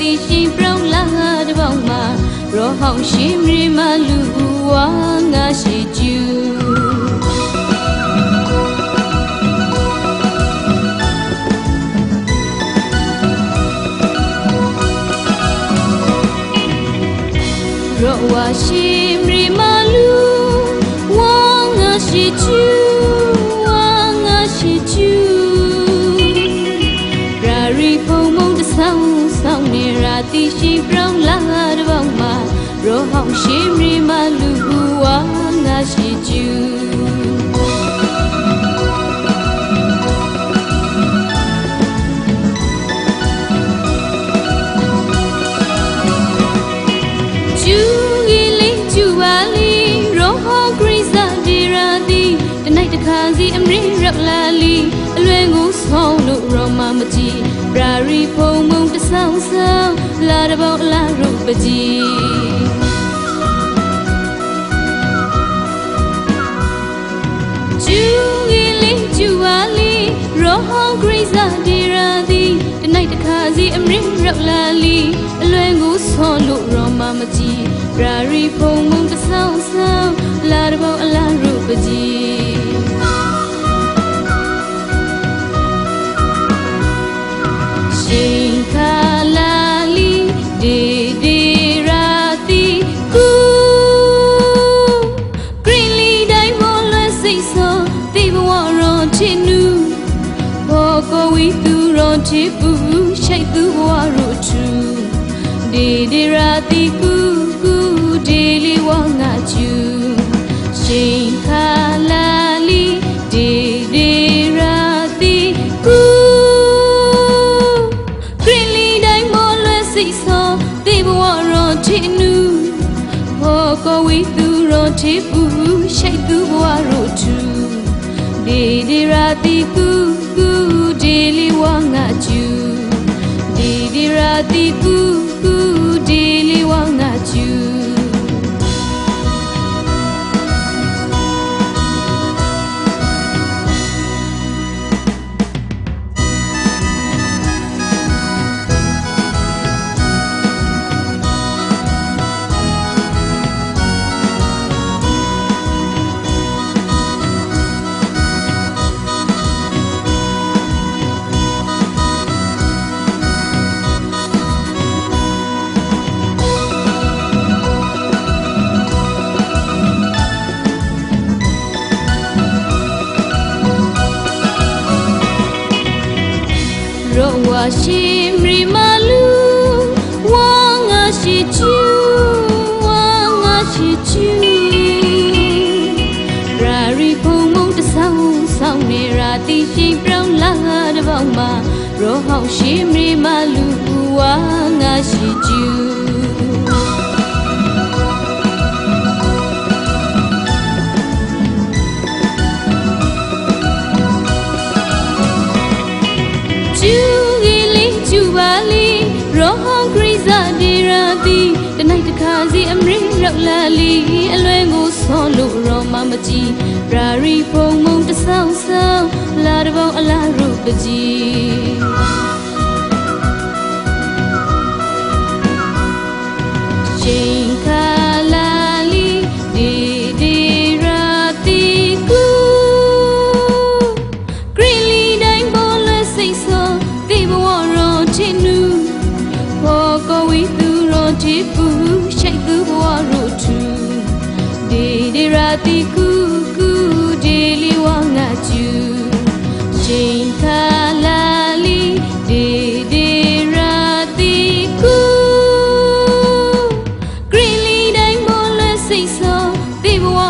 တိရှိပြောင်းလာတပေါက်မှာရောဟောင်းရှိမရီမလူဝါငါရှိ ကျူဝါငါရှိကျူရာရီဖုံမုံတဆောင်ဆောင်နေရာတီရှိပြောင်းလာတဲ့ဘောင်မှာရောဟောင်းရှိမရီမလူဝါငါရှိကျူကျူ အမရရက်လာလီအလွယ်ကိုဆောင်လို့ရောမမကြည့်ရာရီဖုံမုံတဆောင်ဆောင်လာတဘောင်းလာရုပ်ပကြီးကျူကြီးလေးကျူပါလီရောဟောဂရိစာဒီရာဒီတနိုင်တခါစီအမရရက်လာလီအလွယ်ကိုဆောင်လို့ရောမမကြည့်ရာရီဖုံမုံတဆောင်ဆောင် ကိုဝီသူရောချစ်ပူရှိတ်သူဘဝရောထူဒီဒီရာတီကူကူဒီလီဝငါချူရှင်ခါလာလီဒီဒီရာတီကူဂရင်းလီတိုင်းမလွယ်စိတ်ဆိုတေဘဝရောချီနူဘောကိုဝီသူရောချီပူရှိတ်သူဘဝရောထူဒီဒီရာတီကူကူ ဒီလီဝ ရောဝါရှိမရီမလူဝါငါရှိချူဝါငါရှိချူရာရီဖုံမုံတဆောင်ဆောင်နေရာတီရှိပြောင်းလာတဲ့ဘောင်မှာရောဟောင်းရှိမရီမလူဝါငါရှိချူကျူ စီအမရရောက်လာလီအလွယ်ကိုဆောလို့ရောမမကြည့်ရာရီဖုံမုံတဆောင်ဆောင်လာတဘောင်းအလားရုပ်ပကြီးရှင် ဒီရာတီကူကူဒီလီဝငါကျူရှင်ခါလာလီဒီဒီရာတီကူဂရင်းလီတိုင်းပေါ်လဲစိတ်ဆိုဒီဘဝ